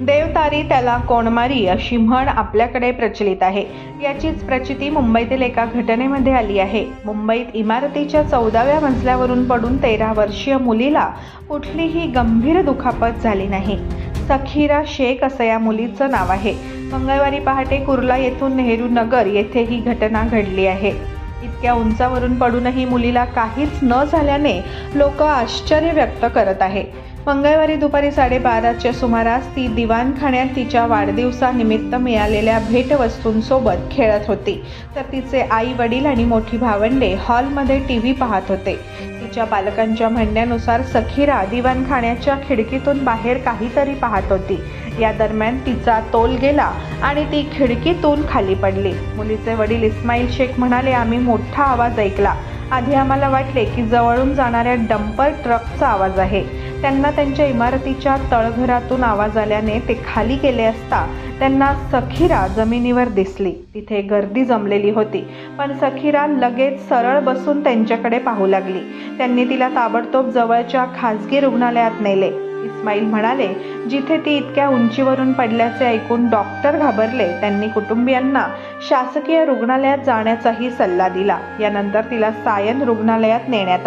देवतारी त्याला कोणमारी अशी म्हण आपल्याकडे प्रचलित आहे. याचीच प्रचिती मुंबईतील एका घटनेमध्ये आली आहे. मुंबईत इमारतीच्या चौदाव्या मजल्यावरून पडून तेरा वर्षीय मुलीला कुठलीही गंभीर दुखापत झाली नाही. सखीरा शेख असं या मुलीचं नाव आहे. मंगळवारी पहाटे कुर्ला येथून नेहरू नगर येथे ही घटना घडली आहे. इतक्या उंचावरून पडूनही मुलीला काहीच न झाल्याने लोक आश्चर्य व्यक्त करत आहे. मंगळवारी दुपारी साडेबाराच्या सुमारास ती दिवाणखान्यात तिच्या वाढदिवसानिमित्त मिळालेल्या भेटवस्तूंसोबत खेळत होती. तर तिचे आई वडील आणि मोठी भावंडे हॉलमध्ये टी व्ही पाहत होते. तिच्या पालकांच्या म्हणण्यानुसार सखीरा दिवाणखाण्याच्या खिडकीतून बाहेर काहीतरी पाहत होती. या दरम्यान तिचा तोल गेला आणि ती खिडकीतून खाली पडली. मुलीचे वडील इस्माईल शेख म्हणाले आम्ही मोठा आवाज ऐकला. आधी आम्हाला वाटले की जवळून जाणाऱ्या डंपर ट्रकचा आवाज आहे. त्यांना त्यांच्या इमारतीच्या तळघरातून आवाज आल्याने ते खाली गेले असता त्यांना सखीरा जमिनीवर दिसली. तिथे गर्दी जमलेली होती पण सखीरा लगेच सरळ बसून त्यांच्याकडे पाहू लागली. त्यांनी तिला ताबडतोब जवळच्या खासगी रुग्णालयात नेले. इस्माईल म्हणाले जिथे ती इतक्या उंचीवरून पडल्याचे ऐकून डॉक्टर घाबरले त्यांनी कुटुंबियांना शासकीय रुग्णालयात जाण्याचाही सल्ला दिला. यानंतर तिला सायन रुग्णालयात नेण्यात आले.